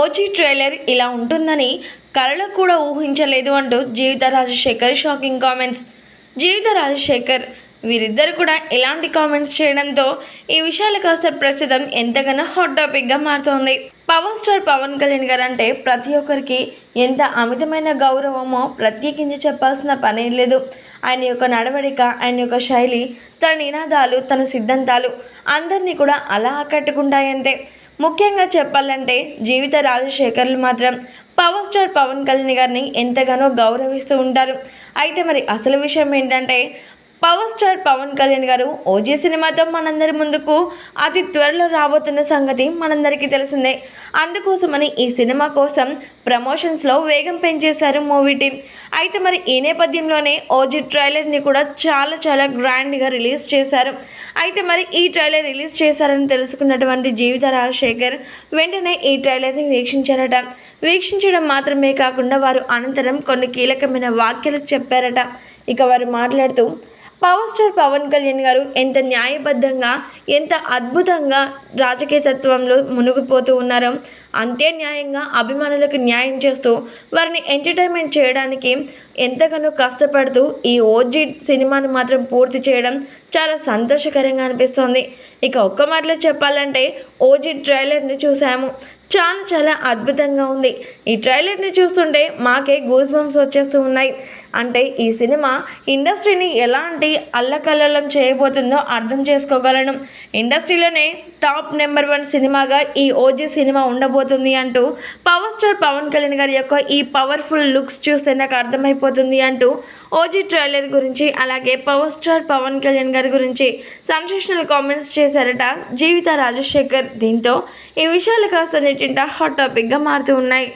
OG trailer ఇలా ఉంటుందని కలలో కూడా ఊహించలేదు అంటూ జీవిత రాజశేఖర్ షాకింగ్ కామెంట్స్. జీవిత రాజశేఖర్ వీరిద్దరు కూడా ఎలాంటి కామెంట్స్ చేయడంతో ఈ విషయాలు కాస్త ప్రస్తుతం ఎంతగానో హాట్ టాపిక్గా మారుతోంది. పవర్ స్టార్ పవన్ కళ్యాణ్ గారు అంటే ప్రతి ఒక్కరికి ఎంత అమితమైన గౌరవమో ప్రత్యేకించి చెప్పాల్సిన పని లేదు. ఆయన యొక్క నడవడిక ఆయన యొక్క శైలి తన నినాదాలు తన సిద్ధాంతాలు అందరినీ కూడా అలా ఆకట్టుకుంటాయంతే. ముఖ్యంగా చెప్పాలంటే జీవిత రాజశేఖర్లు మాత్రం పవర్ స్టార్ పవన్ కళ్యాణ్ గారిని ఎంతగానో గౌరవిస్తూ ఉంటారు. అయితే మరి అసలు విషయం ఏంటంటే పవర్ స్టార్ పవన్ కళ్యాణ్ గారు ఓజీ సినిమాతో మనందరి ముందుకు అతి త్వరలో రాబోతున్న సంగతి మనందరికీ తెలిసిందే. అందుకోసమని ఈ సినిమా కోసం ప్రమోషన్స్లో వేగం పెంచేశారు మూవీ టీం. అయితే మరి ఈ నేపథ్యంలోనే ఓజీ ట్రైలర్ని కూడా చాలా చాలా గ్రాండ్గా రిలీజ్ చేశారు. అయితే మరి ఈ ట్రైలర్ రిలీజ్ చేశారని తెలుసుకున్నటువంటి జీవిత రాజశేఖర్ వెంటనే ఈ ట్రైలర్ని వీక్షించారట. వీక్షించడం మాత్రమే కాకుండా వారు అనంతరం కొన్ని కీలకమైన వాక్యాలు చెప్పారట. ఇక వారు మాట్లాడుతూ పవర్ స్టార్ పవన్ కళ్యాణ్ గారు ఎంత న్యాయబద్ధంగా ఎంత అద్భుతంగా రాజకీయ తత్వంలో మునిగిపోతూ ఉన్నారో అంతే న్యాయంగా అభిమానులకు న్యాయం చేస్తూ వారిని ఎంటర్టైన్మెంట్ చేయడానికి ఎంతగానో కష్టపడుతూ ఈ ఓజీ సినిమాను మాత్రం పూర్తి చేయడం చాలా సంతోషకరంగా అనిపిస్తోంది. ఇక ఒక్క మాటలో చెప్పాలంటే ఓజీ ట్రైలర్ని చూసాము చాలా చాలా అద్భుతంగా ఉంది. ఈ ట్రైలర్ని చూస్తుంటే మాకే గూస్ బంప్స్ వచ్చేస్తూ ఉన్నాయి. అంటే ఈ సినిమా ఇండస్ట్రీని ఎలాంటి అల్లకల్లోలం చేయబోతుందో అర్థం చేసుకోగలను. ఇండస్ట్రీలోనే టాప్ నెంబర్ వన్ సినిమాగా ఈ ఓజీ సినిమా ఉండబోతుంది అంటూ పవర్ స్టార్ పవన్ కళ్యాణ్ గారి యొక్క ఈ పవర్ఫుల్ లుక్స్ చూస్తే నాకు అర్థమైపోతుంది అంటూ ఓజీ ట్రైలర్ గురించి అలాగే పవర్ స్టార్ పవన్ కళ్యాణ్ గారి గురించి సెన్సేషనల్ కామెంట్స్ చేశారట జీవిత రాజశేఖర్. దీంతో ఈ విషయాలు కాస్త ఏంటంటే హాట్ టాపిక్గా మారుతూ ఉన్నాయి.